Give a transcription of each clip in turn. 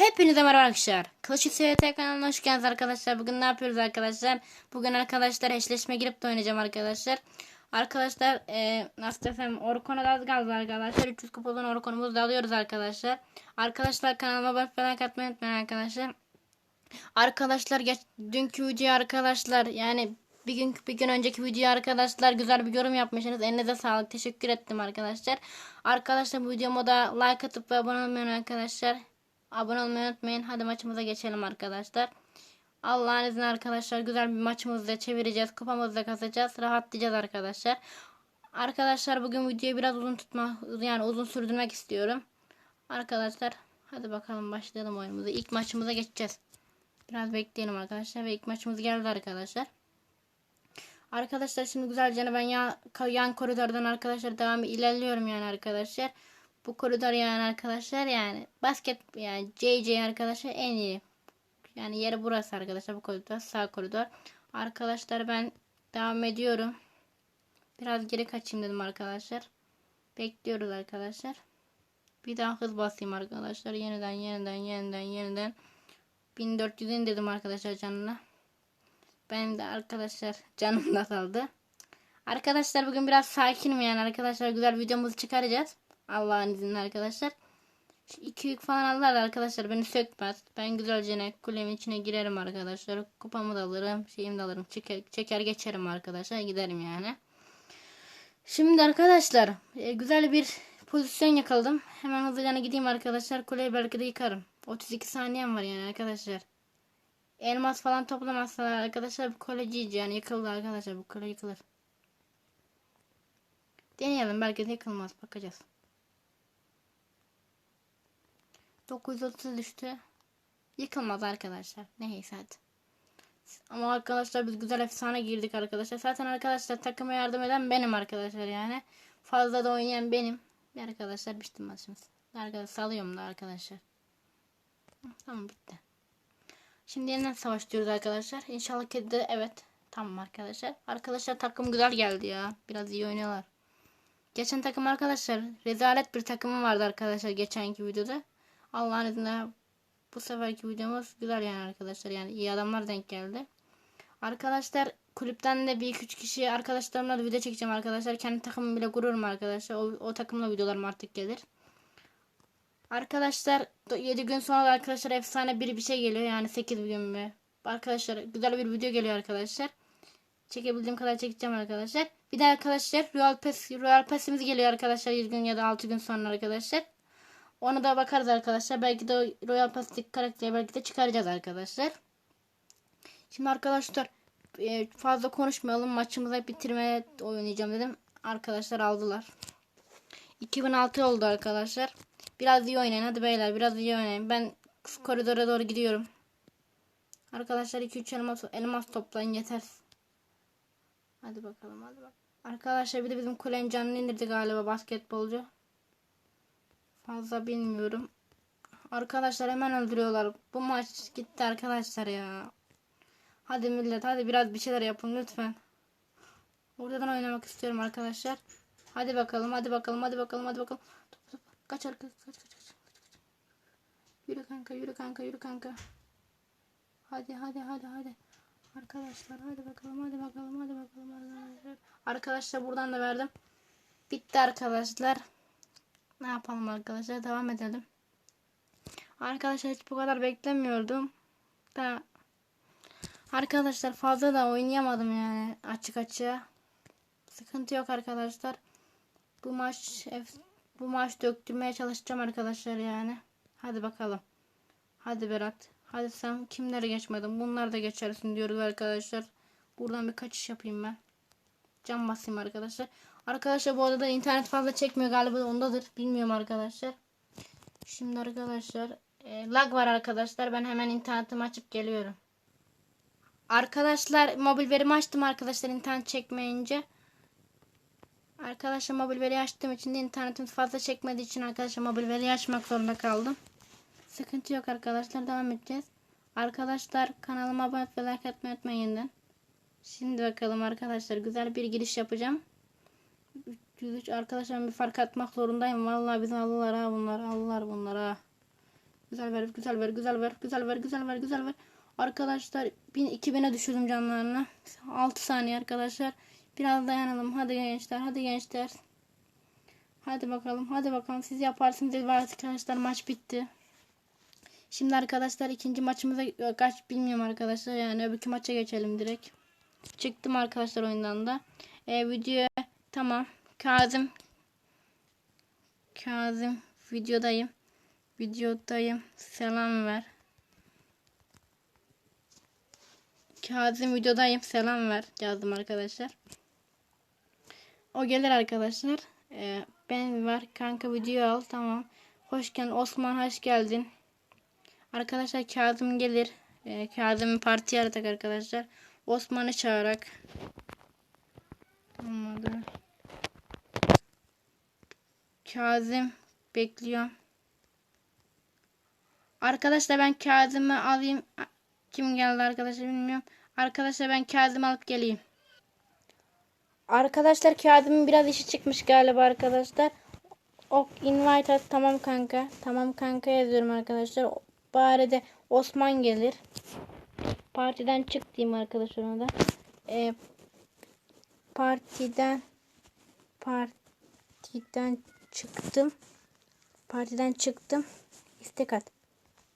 Hepinize merhaba arkadaşlar. Kılıç SVT kanalına hoş geldiniz arkadaşlar. Bugün ne yapıyoruz arkadaşlar? Bugün arkadaşlar eşleşme girip de oynayacağım arkadaşlar. Arkadaşlar e, nasıl desem Orkon'a da az arkadaşlar. 300 kupadan Orkon'umuzu da alıyoruz arkadaşlar. Arkadaşlar kanalıma abone falan katmayı unutmayın arkadaşlar. Arkadaşlar geç, dünkü video arkadaşlar yani bir gün bir gün önceki video arkadaşlar güzel bir yorum yapmışsınız. Elinize sağlık. Teşekkür ettim arkadaşlar. Arkadaşlar bu videoma da like atıp ve abone olmayı arkadaşlar. Abone olmayı unutmayın. Hadi maçımıza geçelim arkadaşlar. Allah'ın izniyle arkadaşlar güzel bir maçımızda çevireceğiz. Kupamızı da kazacağız. Rahatlayacağız arkadaşlar. Arkadaşlar bugün videoyu biraz uzun tutma yani uzun sürdürmek istiyorum. Arkadaşlar hadi bakalım başlayalım oyunumuza. İlk maçımıza geçeceğiz. Biraz bekleyelim arkadaşlar ve ilk maçımız geldi arkadaşlar. Arkadaşlar şimdi güzelce ben ya, yan koridordan arkadaşlar devam ilerliyorum yani arkadaşlar. Bu koridor yani arkadaşlar yani basket yani JJ arkadaşlar en iyi. Yani yeri burası arkadaşlar bu koridor sağ koridor. Arkadaşlar ben devam ediyorum. Biraz geri kaçayım dedim arkadaşlar. Bekliyoruz arkadaşlar. Bir daha hız basayım arkadaşlar. Yeniden yeniden yeniden yeniden. 1400'in dedim arkadaşlar canına. Benim de arkadaşlar canım da kaldı. Arkadaşlar bugün biraz sakinim yani arkadaşlar güzel videomuzu çıkaracağız. Allah'ın izniyle arkadaşlar. Şu iki yük falan alırlar arkadaşlar beni sökmez. Ben güzelce ne kulemin içine girerim arkadaşlar. Kupamı da alırım. Şeyimi de alırım. Çeker, çeker geçerim arkadaşlar. Giderim yani. Şimdi arkadaşlar e, güzel bir pozisyon yakaladım. Hemen hızlıca gideyim arkadaşlar. Kuleyi belki de yıkarım. 32 saniyem var yani arkadaşlar. Elmas falan toplamazsalar arkadaşlar bu kule cici yani yıkıldı arkadaşlar bu kule yıkılır. Deneyelim belki de yıkılmaz bakacağız. 930 düştü. Yıkılmaz arkadaşlar. Neyse hadi. Ama arkadaşlar biz güzel efsane girdik arkadaşlar. Zaten arkadaşlar takıma yardım eden benim arkadaşlar yani. Fazla da oynayan benim. Arkadaşlar bitti maçımız. Arkadaşlar salıyorum da arkadaşlar. Tamam bitti. Şimdi yeniden savaşıyoruz arkadaşlar. İnşallah kedi de evet. Tamam arkadaşlar. Arkadaşlar takım güzel geldi ya. Biraz iyi oynuyorlar. Geçen takım arkadaşlar rezalet bir takımı vardı arkadaşlar geçenki videoda. Allah'ın izniyle bu seferki videomuz güzel yani arkadaşlar. Yani iyi adamlar denk geldi. Arkadaşlar kulüpten de bir üç kişi arkadaşlarımla da video çekeceğim arkadaşlar. Kendi takımım bile gururum arkadaşlar. O, o takımla videolarım artık gelir. Arkadaşlar 7 gün sonra da arkadaşlar efsane bir bir şey geliyor. Yani 8 gün mü? Arkadaşlar güzel bir video geliyor arkadaşlar. Çekebildiğim kadar çekeceğim arkadaşlar. Bir de arkadaşlar Royal Pass, Royal Pass'imiz geliyor arkadaşlar 100 gün ya da 6 gün sonra arkadaşlar. Ona da bakarız arkadaşlar. Belki de Royal Pass'taki karakteri belki de çıkaracağız arkadaşlar. Şimdi arkadaşlar e, fazla konuşmayalım. Maçımızı bitirmeye oynayacağım dedim. Arkadaşlar aldılar. 2006 oldu arkadaşlar. Biraz iyi oynayın. Hadi beyler biraz iyi oynayın. Ben koridora doğru gidiyorum. Arkadaşlar 2-3 elmas, elmas toplayın yeter. Hadi bakalım hadi bak. Arkadaşlar bir de bizim kulenin canını indirdi galiba basketbolcu. Fazla bilmiyorum. Arkadaşlar hemen öldürüyorlar. Bu maç gitti arkadaşlar ya. Hadi millet hadi biraz bir şeyler yapın lütfen. Buradan oynamak istiyorum arkadaşlar. Hadi bakalım hadi bakalım hadi bakalım hadi bakalım. Top, top. Kaç arkadaş kaç kaç kaç. Yürü kanka yürü kanka yürü kanka. Hadi hadi hadi hadi. Arkadaşlar hadi bakalım hadi bakalım hadi bakalım arkadaşlar. Arkadaşlar buradan da verdim. Bitti arkadaşlar. Ne yapalım arkadaşlar devam edelim. Arkadaşlar hiç bu kadar beklemiyordum. Da Arkadaşlar fazla da oynayamadım yani açık açığa. Sıkıntı yok arkadaşlar. Bu maç bu maç döktürmeye çalışacağım arkadaşlar yani. Hadi bakalım. Hadi Berat. Hadi sen kimleri geçmedin? Bunlar da geçersin diyoruz arkadaşlar. Buradan bir kaçış yapayım ben. Cam basayım arkadaşlar. Arkadaşlar bu arada internet fazla çekmiyor galiba ondadır. Bilmiyorum arkadaşlar. Şimdi arkadaşlar e, lag var arkadaşlar. Ben hemen internetimi açıp geliyorum. Arkadaşlar mobil verimi açtım arkadaşlar internet çekmeyince. Arkadaşlar mobil veri açtığım için de internetim fazla çekmediği için arkadaşlar mobil veri açmak zorunda kaldım. Sıkıntı yok arkadaşlar devam edeceğiz. Arkadaşlar kanalıma abone ve like atmayı unutmayın. Şimdi bakalım arkadaşlar güzel bir giriş yapacağım. 303 arkadaşlar bir fark atmak zorundayım. Vallahi bizi alırlar ha bunlar alırlar bunlar ha. Güzel ver, güzel ver, güzel ver, güzel ver, güzel ver, güzel ver. Arkadaşlar 1000 2000'e düşürdüm canlarını. 6 saniye arkadaşlar. Biraz dayanalım. Hadi gençler, hadi gençler. Hadi bakalım, hadi bakalım. Siz yaparsınız arkadaşlar. Maç bitti. Şimdi arkadaşlar ikinci maçımıza kaç bilmiyorum arkadaşlar. Yani öbürkü maça geçelim direkt. Çıktım arkadaşlar oyundan da. E, video tamam. Kazım Kazım videodayım. Videodayım. Selam ver. Kazım videodayım. Selam ver. Yazdım arkadaşlar. O gelir arkadaşlar. Ee, ben var. Kanka video al. Tamam. Hoş geldin. Osman hoş geldin. Arkadaşlar Kazım gelir. Ee, Kazım'ı partiye aradık arkadaşlar. Osman'ı çağırak. Olmadı. Kazım bekliyorum. Arkadaşlar ben Kazım'ı alayım. Kim geldi arkadaşlar bilmiyorum. Arkadaşlar ben Kazım'ı alıp geleyim. Arkadaşlar Kazım'ın biraz işi çıkmış galiba arkadaşlar. Ok invite at. Tamam kanka. Tamam kanka yazıyorum arkadaşlar. Bari de Osman gelir. Partiden çık diyeyim arkadaşlar ona da. Ee, partiden partiden çıktım. Partiden çıktım. İstek at.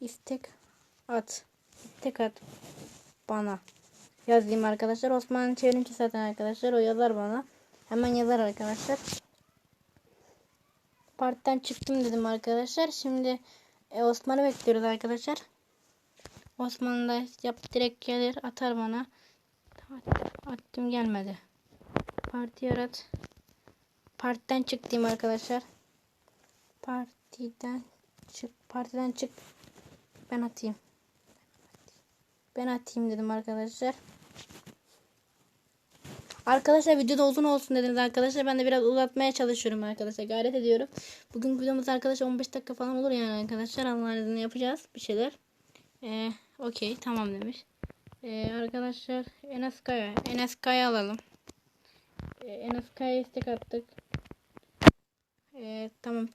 İstek at. İstek at bana. Yazayım arkadaşlar. Osman'ın çevirince zaten arkadaşlar. O yazar bana. Hemen yazar arkadaşlar. Partiden çıktım dedim arkadaşlar. Şimdi e, Osman'ı bekliyoruz arkadaşlar. Osman da yap direkt gelir atar bana. Attım gelmedi. Parti yarat. Partiden çık diyeyim arkadaşlar. Partiden çık. Partiden çık. Ben atayım. Ben atayım dedim arkadaşlar. Arkadaşlar videoda uzun olsun dediniz arkadaşlar. Ben de biraz uzatmaya çalışıyorum arkadaşlar. Gayret ediyorum. Bugün videomuz arkadaşlar 15 dakika falan olur yani arkadaşlar. Allah'ın izniyle yapacağız bir şeyler. Ee, Okey tamam demiş. Ee, arkadaşlar Enes Kaya. Enes Kaya alalım. Ee, Enes Kaya istek attık. Ee, tamam.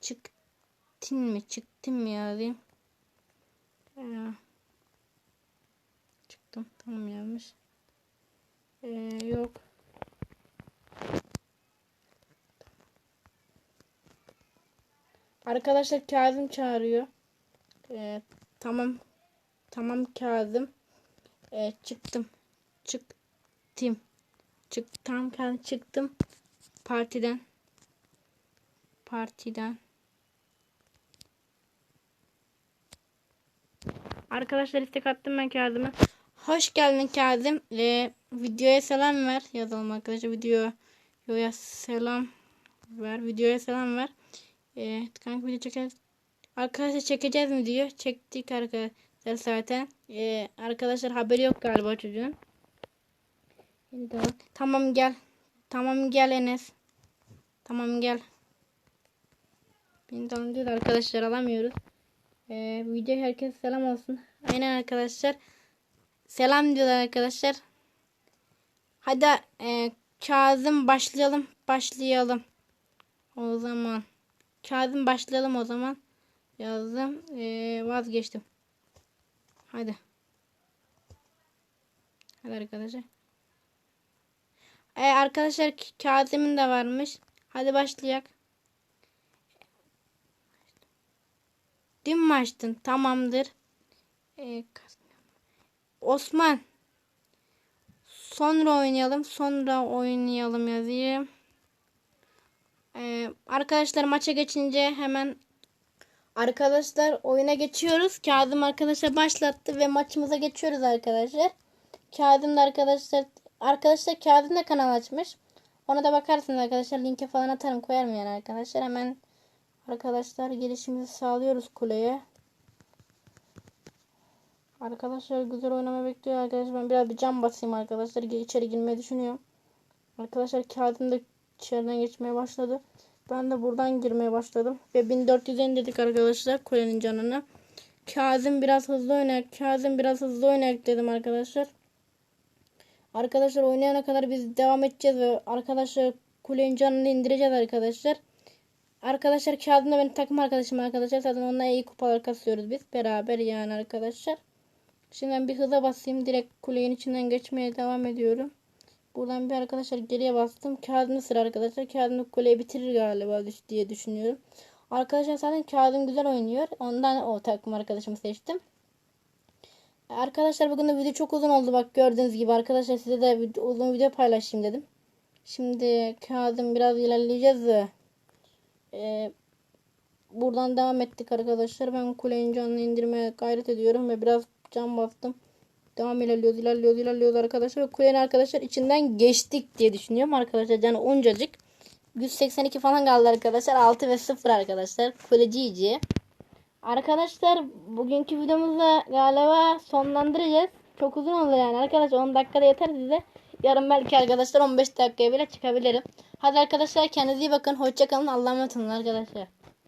Çıktın mı? Çıktın mı yazayım? Ee, çıktım. Tamam yazmış. Ee, yok. Arkadaşlar Kazım çağırıyor. Ee, tamam. Tamam Kazım. Ee, çıktım. Çıktım. Çık tam çıktım. Partiden. Partiden. Arkadaşlar istek attım ben Kazım'a. Hoş geldin Kazım. Ee, videoya selam ver. Yazalım arkadaşlar. Videoya selam ver. Videoya selam ver. Ee, kanka video çekeceğiz. Arkadaşlar çekeceğiz mi diyor. Çektik arkadaşlar zaten. Ee, arkadaşlar haberi yok galiba çocuğun. Tamam gel. Tamam gel Enes. Tamam gel. Beni diyor arkadaşlar alamıyoruz. Ee, video herkes selam olsun. Aynen arkadaşlar. Selam diyorlar arkadaşlar. Hadi e, Kazım başlayalım. Başlayalım. O zaman. Kazım başlayalım o zaman. Yazdım. E, vazgeçtim. Hadi. Hadi arkadaşlar. E, arkadaşlar Kazım'ın da varmış. Hadi başlayak. Dün mü açtın? Tamamdır. E, Osman. Sonra oynayalım. Sonra oynayalım yazayım. Ee, arkadaşlar maça geçince hemen arkadaşlar oyuna geçiyoruz. Kazım arkadaşlar başlattı ve maçımıza geçiyoruz arkadaşlar. Kazım da arkadaşlar arkadaşlar Kazım da kanal açmış. Ona da bakarsınız arkadaşlar. Linke falan atarım koyarım yani arkadaşlar. Hemen arkadaşlar gelişimizi sağlıyoruz kuleye. Arkadaşlar güzel oynama bekliyor arkadaşlar. Ben biraz bir cam basayım arkadaşlar. İçeri girmeyi düşünüyorum. Arkadaşlar kağıdım da içeriden geçmeye başladı. Ben de buradan girmeye başladım. Ve 1400 dedik arkadaşlar kulenin canını. Kazım biraz hızlı oynayak. Kazım biraz hızlı oynayak dedim arkadaşlar. Arkadaşlar oynayana kadar biz devam edeceğiz ve arkadaşlar kulenin canını indireceğiz arkadaşlar. arkadaşlar kağıdında benim takım arkadaşım arkadaşlar. Zaten onunla iyi kupalar kasıyoruz biz. Beraber yani arkadaşlar. Şimdi ben bir hıza basayım. Direkt kuleyin içinden geçmeye devam ediyorum. Buradan bir arkadaşlar geriye bastım. Kağıdımda sıra arkadaşlar. Kağıdımda kuleyi bitirir galiba diye düşünüyorum. Arkadaşlar zaten kağıdım güzel oynuyor. Ondan o takım arkadaşımı seçtim. Arkadaşlar bugün de video çok uzun oldu. Bak gördüğünüz gibi arkadaşlar size de uzun video paylaşayım dedim. Şimdi kağıdım biraz ilerleyeceğiz. Ee, buradan devam ettik arkadaşlar. Ben kuleyin canını indirmeye gayret ediyorum ve biraz can bastım. Devam ilerliyoruz, ilerliyoruz, ilerliyoruz arkadaşlar. Ve kulenin arkadaşlar içinden geçtik diye düşünüyorum arkadaşlar. Canı oncacık. 182 falan kaldı arkadaşlar. 6 ve 0 arkadaşlar. Kulecici. Arkadaşlar bugünkü videomuzu galiba sonlandıracağız. Çok uzun oldu yani arkadaşlar 10 dakikada yeter size. Yarın belki arkadaşlar 15 dakikaya bile çıkabilirim. Hadi arkadaşlar kendinize iyi bakın. Hoşçakalın. Allah'a emanet olun arkadaşlar.